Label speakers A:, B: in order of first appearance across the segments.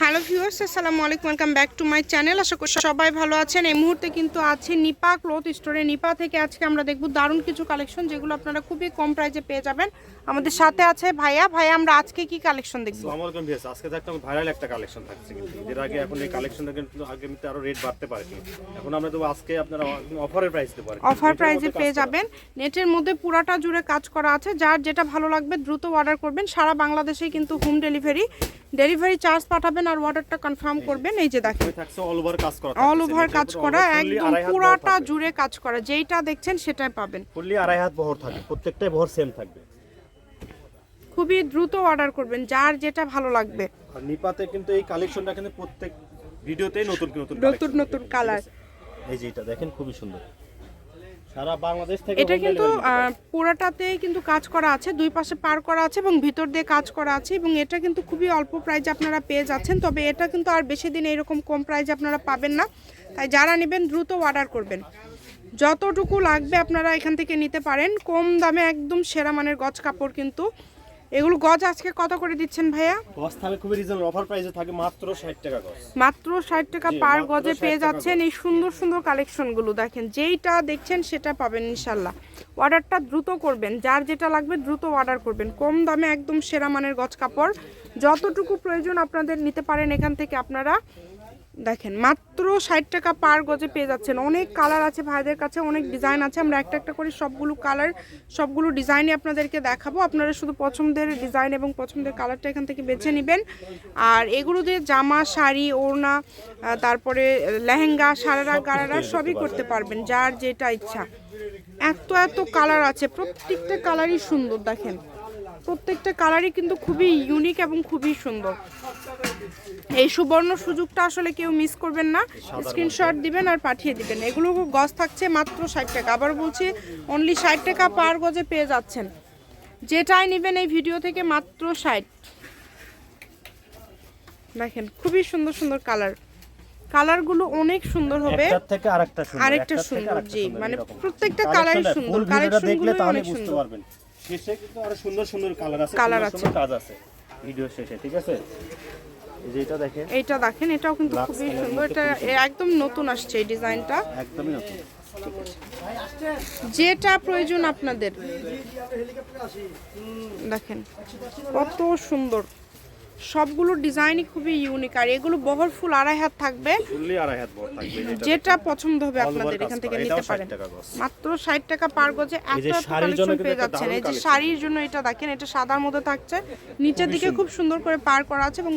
A: Hello viewers আসসালামু আলাইকুম welcome back to my channel. আশা করি সবাই ভালো আছেন। এই মুহূর্তে কিন্তু আছে নিপা ক্লথ স্টোরে। নিপা থেকে আজকে আমরা দেখব দারুণ কিছু কালেকশন যেগুলো আপনারা খুবই কম প্রাইসে পেয়ে যাবেন। আমাদের সাথে আছে ভাইয়া। ভাইয়া আমরা আজকে কি কালেকশন দেখব?
B: আসসালামু আলাইকুম ভিউয়ার্স আজকে থাকতে ভাইরাল একটা কালেকশন থাকছে কিন্তু। এর আগে এখন এই কালেকশনটা কিন্তু আগে আগামীতে আরও রেট বাড়তে পারে এখন আমরা তো আজকে আপনারা অফারের প্রাইস দেবো।
A: অফার প্রাইসে পেয়ে যাবেন। নেটের মধ্যে পুরাটা জুড়ে কাজ করা আছে। যার যেটা ভালো লাগবে দ্রুত অর্ডার করবেন। সারা বাংলাদেশে কিন্তু হোম ডেলিভারি ডেলিভারি চার্জ পাঠাবেন। আর অর্ডারটা কনফার্ম করবেন এই যে দেখেন।
B: অল ওভার কাজ করা
A: অল ওভার কাজ করা একদম পুরাটা জুড়ে কাজ করা যেইটা দেখছেন সেটাই পাবেন।
B: ফুললি আড়াই হাত বহর থাকে প্রত্যেকটাই বহর সেম থাকবে।
A: খুবই দ্রুত অর্ডার করবেন যার যেটা ভালো লাগবে।
B: আর নিপাতে কিন্তু এই কালেকশনটা কিন্তু প্রত্যেক ভিডিওতেই নতুন নতুন
A: নতুন নতুন কালার
B: এই যে এটা দেখেন খুবই সুন্দর। সারা বাংলাদেশ থেকে
A: এটা কিন্তু পুরাটাতেই কিন্তু কাজ করা আছে দুই পাশে পার করা আছে এবং ভিতর দিয়ে কাজ করা আছে এবং এটা কিন্তু খুবই অল্প প্রাইজ আপনারা পেয়ে যাচ্ছেন। তবে এটা কিন্তু আর বেশি দিন এরকম কম প্রাইজে আপনারা পাবেন না। তাই যারা নেবেন দ্রুত অর্ডার করবেন। যতটুকু লাগবে আপনারা এখান থেকে নিতে পারেন। কম দামে একদম সেরা মানের গজ কাপড় কিন্তু এগুলো গজ আজকে কত করে দিচ্ছেন ভাইয়া?
B: গজ থাকে খুবই রিজনেবল অফার প্রাইসে থাকে মাত্র 60 টাকা গজ।
A: মাত্র ষাট টাকা পার গজে পেয়ে যাচ্ছেন এই সুন্দর সুন্দর কালেকশনগুলো দেখেন যেইটা দেখছেন সেটা পাবেন ইনশাল্লাহ। অর্ডারটা দ্রুত করবেন যার যেটা লাগবে দ্রুত অর্ডার করবেন। কম দামে একদম সেরা মানের গজ কাপড়। যতটুকু প্রয়োজন আপনাদের নিতে পারেন এখান থেকে আপনারা। দেখেন মাত্র ষাট টাকা পার গজে পেয়ে যাচ্ছেন। অনেক কালার আছে ভাইদের কাছে অনেক ডিজাইন আছে। আমরা একটা একটা করে সবগুলো কালার সবগুলো ডিজাইনই আপনাদেরকে দেখাবো। আপনারা শুধু পছন্দের ডিজাইন এবং পছন্দের কালারটা এখান থেকে বেছে নেবেন। আর এগুলো দিয়ে জামা শাড়ি ওড়না তারপরে লেহেঙ্গা সারারা গারারা সবই করতে পারবেন। যার যেটা ইচ্ছা। এত এত কালার আছে প্রত্যেকটা কালারই সুন্দর দেখেন। প্রত্যেকটা কালারই কিন্তু খুবই ইউনিক এবং খুবই সুন্দর। এই সুবর্ণ সুযোগটা আসলে কেউ মিস করবেন না। স্ক্রিনশট দিবেন আর পাঠিয়ে দিবেন। এগুলো গজ থাকছে মাত্র ষাট টাকা। আবার বলছি অনলি ষাট টাকা পার গজে পেয়ে যাচ্ছেন। যেটাই নেবেন এই ভিডিও থেকে মাত্র ষাট। দেখেন খুবই সুন্দর সুন্দর কালার কালারগুলো অনেক সুন্দর হবে।
B: থেকে আরেকটা সুন্দর
A: আরেকটা সুন্দর, জি, মানে প্রত্যেকটা
B: Collection
A: সুন্দর,
B: তাহলে
A: অনেক
B: বুঝতে
A: সুন্দর।
B: পারবেন। শেষে কিন্তু আরও সুন্দর সুন্দর কালার আছে সুন্দর
A: আছে।
B: কাজ আছে ভিডিও শেষে ঠিক আছে? এটা দেখেন।
A: এইটা দেখেন এটাও কিন্তু খুবই সুন্দর। এটা একদম নতুন আসছে এই ডিজাইনটা।
B: একদমই নতুন।
A: যেটা প্রয়োজন আপনাদের। দেখেন কত সুন্দর। সবগুলো ডিজাইনই খুবই ইউনিক আর এগুলো বহর ফুল আড়াই হাত থাকবে।
B: আড়াই হাত বড় থাকবে যেটা
A: পছন্দ হবে আপনাদের এখান থেকে নিতে পারেন। মাত্র ষাট টাকা পার গজে এত কালেকশন পেয়ে যাচ্ছেন। এই যে শাড়ির জন্য এটা দেখেন এটা সাদার মধ্যে থাকছে। নিচের দিকে খুব সুন্দর করে পার করা আছে এবং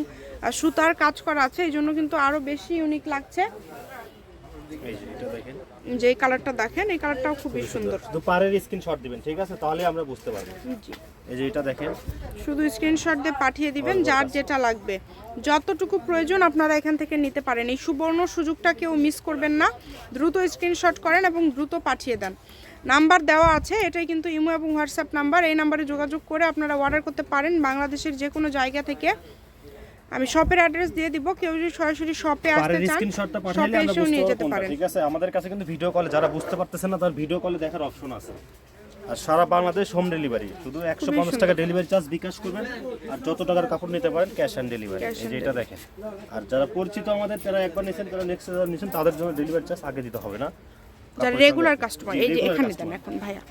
A: সুতার কাজ করা আছে। এই জন্য কিন্তু আরও বেশি ইউনিক লাগছে।
B: যে
A: কালারটা দেখেন। এই কালারটাও খুবই সুন্দর।
B: শুধু স্ক্রিনশট দিবেন ঠিক আছে? তাহলে আমরা বুঝতে পারব। এই যে এটা দেখেন।
A: শুধু স্ক্রিনশট দিয়ে পাঠিয়ে দিবেন যার যেটা লাগবে। যতটুকু প্রয়োজন আপনারা এখান থেকে নিতে পারেন। এই সুবর্ণ সুযোগটা কেউ মিস করবেন না। দ্রুত স্ক্রিনশট করেন এবং দ্রুত পাঠিয়ে দেন। নাম্বার দেওয়া আছে এটাই কিন্তু ইমো এবং হোয়াটসঅ্যাপ নাম্বার। এই নাম্বারে যোগাযোগ করে আপনারা অর্ডার করতে পারেন বাংলাদেশের যে কোনো জায়গা থেকে। আমি শপের অ্যাড্রেস দিয়ে দিব কেউ যদি সরাসরি শপে আসতে চান
B: স্ক্রিনশটটা পাঠালে আমরা
A: নিয়ে যেতে পারেন।
B: ঠিক আছে? আমাদের কাছে কিন্তু ভিডিও কলে যারা বুঝতে পারতেছেন না তার ভিডিও কলে দেখার অপশন আছে। আর সারা বাংলাদেশ হোম ডেলিভারি শুধু একশো পঞ্চাশ টাকা ডেলিভারি চার্জ বিকাশ করবেন আর যত টাকার কাপড় নিতে পারেন ক্যাশ অন ডেলিভারি এই যে এটা দেখেন। আর যারা পরিচিত আমাদের যারা একবার নিয়েছেন তারা নেক্সট যারা নিয়েছেন তাদের জন্য ডেলিভারি চার্জ আগে দিতে হবে না।
A: যারা রেগুলার কাস্টমার এই যে এখানে দেন এখন ভাইয়া।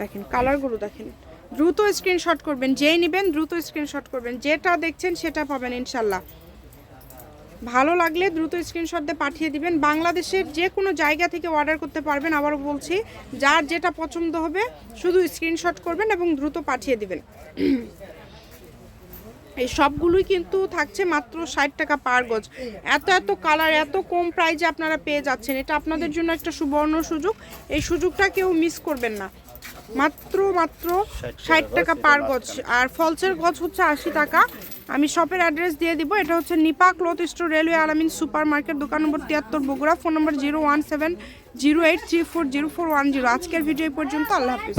A: দেখেন কালারগুলো দেখেন। দ্রুত স্ক্রিনশট করবেন, যেই নেবেন দ্রুত স্ক্রিনশট করবেন, যেটা দেখছেন সেটা পাবেন ইনশাল্লাহ। ভালো লাগলে দ্রুত স্ক্রিনশট দিয়ে পাঠিয়ে দিবেন। বাংলাদেশের যে কোনো জায়গা থেকে অর্ডার করতে পারবেন, আবারও বলছি, যার যেটা পছন্দ হবে শুধু স্ক্রিনশট করবেন এবং দ্রুত পাঠিয়ে দিবেন। এই সবগুলোই কিন্তু থাকছে মাত্র ষাট টাকা পার গজ। এত এত কালার এত কম প্রাইজে আপনারা পেয়ে যাচ্ছেন। এটা আপনাদের জন্য একটা সুবর্ণ সুযোগ। এই সুযোগটা কেউ মিস করবেন না। মাত্র মাত্র ষাট টাকা পার গজ। আর ফলসের গজ হচ্ছে আশি টাকা। আমি শপের অ্যাড্রেস দিয়ে দিব। এটা হচ্ছে Nipa cloth store railway Alamin super market দোকান নম্বর তিয়াত্তর Bogura. Phone number zero one seven zero eight three four zero four one zero. আজকের ভিডিও এই পর্যন্ত। আল্লাহ হাফিজ।